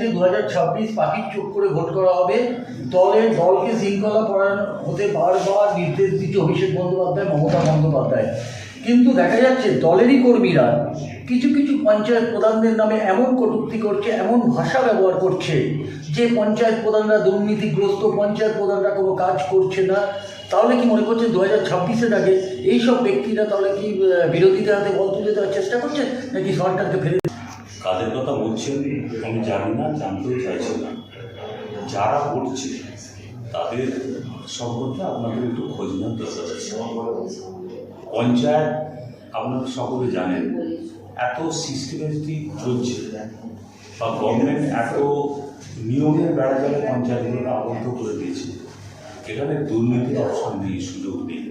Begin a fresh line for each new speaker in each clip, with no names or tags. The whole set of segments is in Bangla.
যাচ্ছে দু হাজার ছাব্বিশ পাখির চোখ করে ভোট করা হবে। দলের দলকে শৃঙ্খলা পরায়ণ হতে বারবার নির্দেশ দিচ্ছে অভিষেক বন্দ্যোপাধ্যায়, মমতা বন্দ্যোপাধ্যায়। কিন্তু দেখা যাচ্ছে দলেরই কর্মীরা কিছু কিছু পঞ্চায়েত প্রধানদের নামে এমন কটূক্তি করছে, এমন ভাষা ব্যবহার করছে যে পঞ্চায়েত প্রধানরা দুর্নীতিগ্রস্ত, পঞ্চায়েত প্রধানরা কোনো কাজ করছে না। তাহলে কি মনে করছেন দু হাজার ছাব্বিশের আগে এইসব ব্যক্তিরা তাহলে কি বিরোধীদের হাতে বল তুলে দেওয়ার চেষ্টা করছে, নাকি সরকারকে ফেলে
কাদের কথা বলছেন, আমি জানি না, জানতেও চাইছি না। যারা করছে, তাদের সম্পর্কে আপনাদের একটু খোঁজ নেওয়ার দরকার আছে। পঞ্চায়েত আপনারা সকলে জানেন, এত সিস্টেমেটিক চলছে বা গভর্নমেন্ট এত নিয়মের বেড়াজালে পঞ্চায়েতগুলোকে আবদ্ধ করে দিয়েছে। এখানে দুর্নীতির অপশন নেই, সুযোগ নেই।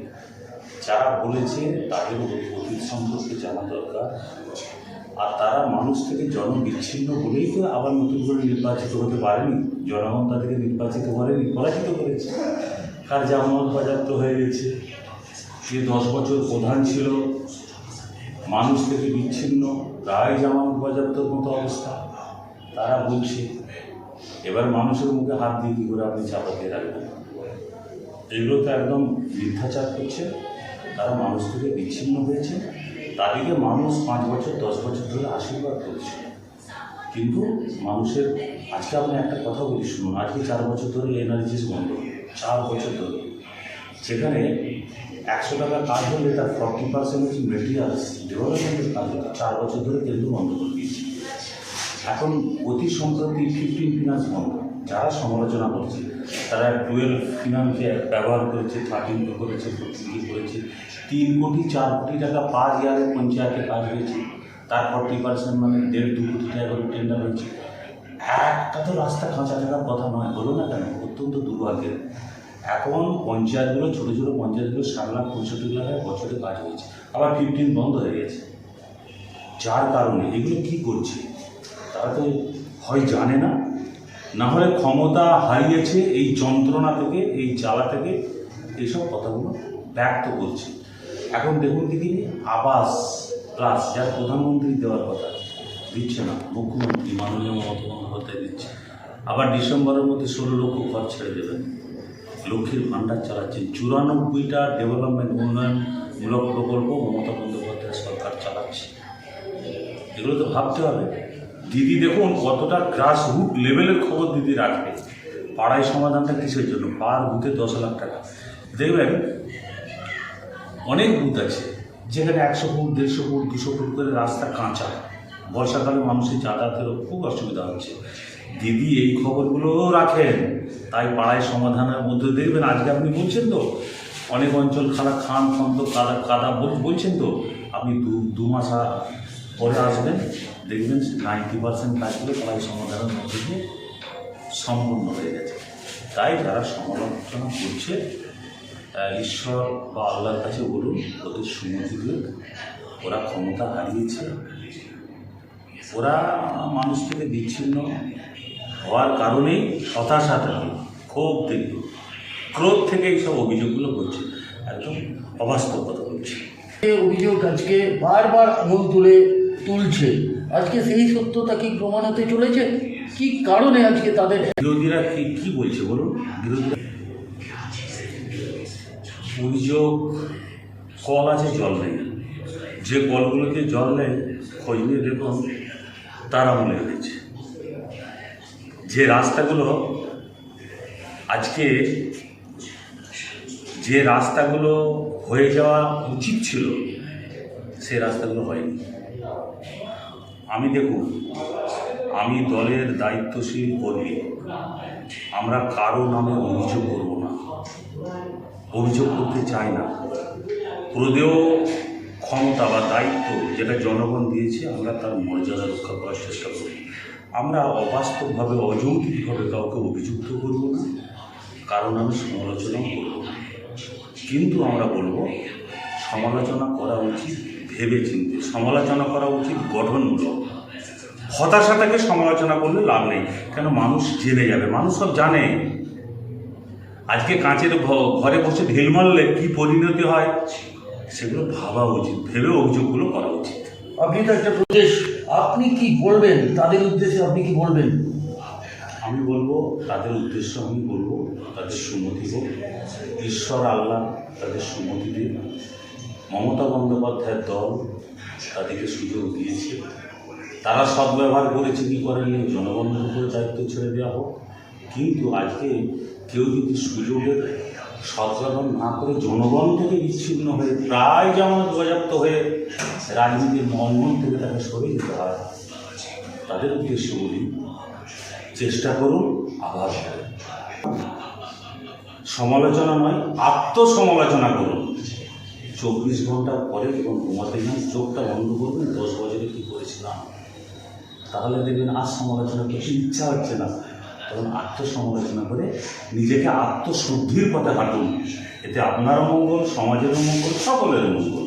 যারা বলেছে, তাদের অতীত সম্পর্কে জানা দরকার। আর তারা মানুষ থেকে জনবিচ্ছিন্ন বলেই তো আবার নতুন করে নির্বাচিত হতে পারেনি। জনগণ তাদেরকে নির্বাচিত করেনি পরাজিত করেছে। কার জামানত বাজাপ্ত হয়ে গেছে? যে দশ বছর প্রধান ছিল, মানুষ থেকে বিচ্ছিন্ন রায় জামানত বাজাপ্তর মতো অবস্থা। তারা বলছে, এবার মানুষের মুখে হাত দিয়ে কী করে আপনি চাপাতে রাখবেন? এগুলো তো একদম মিথ্যাচার করছে। তারা মানুষ থেকে বিচ্ছিন্ন হয়েছে। তাদেরকে মানুষ পাঁচ বছর, দশ বছর ধরে আশীর্বাদ করছে। কিন্তু মানুষের, আজকে আপনি একটা কথা বলি, শুনুন, আজকে চার বছর ধরে এনার্জিস বন্ধ, চার বছর ধরে। সেখানে একশো টাকা কাজ হলে তার ফর্টি পার্সেন্ট হচ্ছে মেটেরিয়ালস ডেভেলপমেন্টের কাজ হতো চার বছর ধরে কেন্দ্র বন্ধ করে দিয়েছে। এখন অতি সম্প্রতি ফিফটিন ফিনান্স বন্ধ। যারা সমালোচনা করছে, তারা টুয়েলভ ফিনান্সকে ব্যবহার করেছে থার্টিন করেছে ফোরটিন করেছে। তিন কোটি, চার কোটি টাকা পাঁচ ইয়ারে পঞ্চায়েতে কাজ হয়েছে। তার ফর্টি পার্সেন্ট মানে দেড় দু কোটি টাকা টেন্ডার হয়েছে। একটা তো রাস্তা কাঁচা থাকার কথা নয়, হলো না কেন? অত্যন্ত দুর্ভাগ্যের। এখন পঞ্চায়েতগুলো, ছোটো ছোটো পঞ্চায়েতগুলো সাত লাখ, পঁয়ষট্টি লাখের বছরে কাজ হয়েছে। আবার ফিফটিন বন্ধ হয়ে গেছে। যার কারণে এগুলো কী করছে? তারা তো হয় জানে না। না হলে ক্ষমতা হারিয়েছে এই যন্ত্রণা থেকে, এই জ্বালা থেকে এইসব কথাগুলো ব্যক্ত করছে। এখন দেখুন দিদি, আবাস প্লাস যার প্রধানমন্ত্রী দেওয়ার কথা দিচ্ছে না, মুখ্যমন্ত্রী মাননীয় মমতা বন্দ্যোপাধ্যায় দিচ্ছে। আবার ডিসেম্বরের মধ্যে ষোলো লক্ষ ঘর ছেড়ে দেবেন। লক্ষ্মীর ভাণ্ডার চালাচ্ছেন চুরানব্বইটা ডেভেলপমেন্ট উন্নয়নমূলক প্রকল্প মমতা বন্দ্যোপাধ্যায় সরকার চালাচ্ছে। এগুলো তো ভাবতে হবে। দিদি দেখুন কতটা গ্রাস রুট লেভেলের খবর দিদি রাখবে পাড়ায় সমাধানটা কিসের জন্য? পার বুথে দশ লাখ টাকা। দেখবেন, অনেক বুথ আছে, যেখানে একশো ফুট, দেড়শো ফুট, দুশো ফুট করে রাস্তা কাঁচা। বর্ষাকালে মানুষের যাতায়াতেরও খুব অসুবিধা হচ্ছে। দিদি এই খবরগুলোও রাখেন। তাই পাড়ায় সমাধানের মধ্যে দেখবেন, আজকে আপনি বলছেন তো, অনেক অঞ্চল খালা খান, খন্দ, কাদা কাদা বল- বলছেন তো, আপনি দু দু মাস পরে আসবেন? দেখবেন নাইনটি পার্সেন্ট কাজগুলো পাড়ায় সমাধানের মধ্যে দিয়ে সম্পূর্ণ হয়ে গেছে। তাই যারা সমালোচনা করছে ঈশ্বর বা আল্লাহর কাছে বলুন, ওদের সুমতি দিক ওরা ক্ষমতা হারিয়েছে। ওরা মানুষ থেকে বিচ্ছিন্ন হওয়ার কারণেই হতাশা থেকে ক্ষোভ থেকে, ক্রোধ থেকে এইসব অভিযোগগুলো করছে। একদম অবাস্তব কথা বলছে
অভিযোগ আজকে বারবার আঙুল তুলে তুলছে। আজকে সেই সত্যতা কি প্রমাণ হতে চলেছে? কি কারণে আজকে তাদের
বিরোধীরা কি বলছে বলুন? বিরোধীরা অভিযোগ, কল আছে, জল নেই। যে কলগুলোতে জল নেই, খোঁজ নিয়ে দেখুন, তারা মনে হয়েছে। যে রাস্তাগুলো আজকে যে রাস্তাগুলো হয়ে যাওয়া উচিত ছিল, সে রাস্তাগুলো হয়নি। আমি দেখুন, আমি দলের দায়িত্বশীল কর্মী আমরা কারও নামে অভিযোগ করব না, অভিযোগ করতে চাই না। প্রদেয় ক্ষমতা বা দায়িত্ব যেটা জনগণ দিয়েছে, আমরা তার মর্যাদা রক্ষা করার চেষ্টা করি। আমরা অবাস্তবভাবে অযৌক্তিকভাবে কাউকে অভিযুক্ত করব না, কারণ আমি সমালোচনা করব। কিন্তু আমরা বলব, সমালোচনা করা উচিত। ভেবে চিনতে সমালোচনা করা উচিত গঠনমূলক। হতাশাটাকে সমালোচনা করলে লাভ নেই কেন মানুষ জেনে যাবে মানুষ সব জানে। আজকে কাঁচের ঘরে বসে ঢিল মারলে কী পরিণতি হয়? সেগুলো ভাবা উচিত ভেবে অভিযোগগুলো করা উচিত।
আপনি তো একটা প্রদেশ আপনি কি বলবেন? তাদের উদ্দেশ্যে আপনি কি বলবেন?
আমি বলব তাদের উদ্দেশ্য আমি বলব তাদের সুমতি হোক। ঈশ্বর আল্লাহ তাদের সুমতি দিন মমতা বন্দ্যোপাধ্যায়ের দল তাদেরকে সুযোগ দিয়েছে। তারা সদ্ব্যবহার করেছে কি করেনি জনগণের উপরে দায়িত্ব ছেড়ে দেওয়া হোক। কিন্তু আজকে কেউ যদি সুযোগের সদ্ব্যবহার না করে জনগণ থেকে বিচ্ছিন্ন হয়ে প্রায় যেমন বাজাপ্ত হয়ে রাজনীতির মঙ্গল থেকে তাকে সরে যেতে হয়, তাদের উদ্দেশ্যে বলি, চেষ্টা করুন, আবার সমালোচনা নয়, আত্মসমালোচনা করুন। চব্বিশ ঘণ্টা পরে যখন ঘুমাতে যান, চোখটা বন্ধ করবেন, দশ বছরে কী করেছিলাম? তাহলে দেখবেন আর সমালোচনা কিছু ইচ্ছা হচ্ছে না। তখন আত্মসমালোচনা করে নিজেকে আত্মশুদ্ধির পথে হাঁটুন। এতে আপনারও মঙ্গল, সমাজেরও মঙ্গল সকলের মঙ্গল।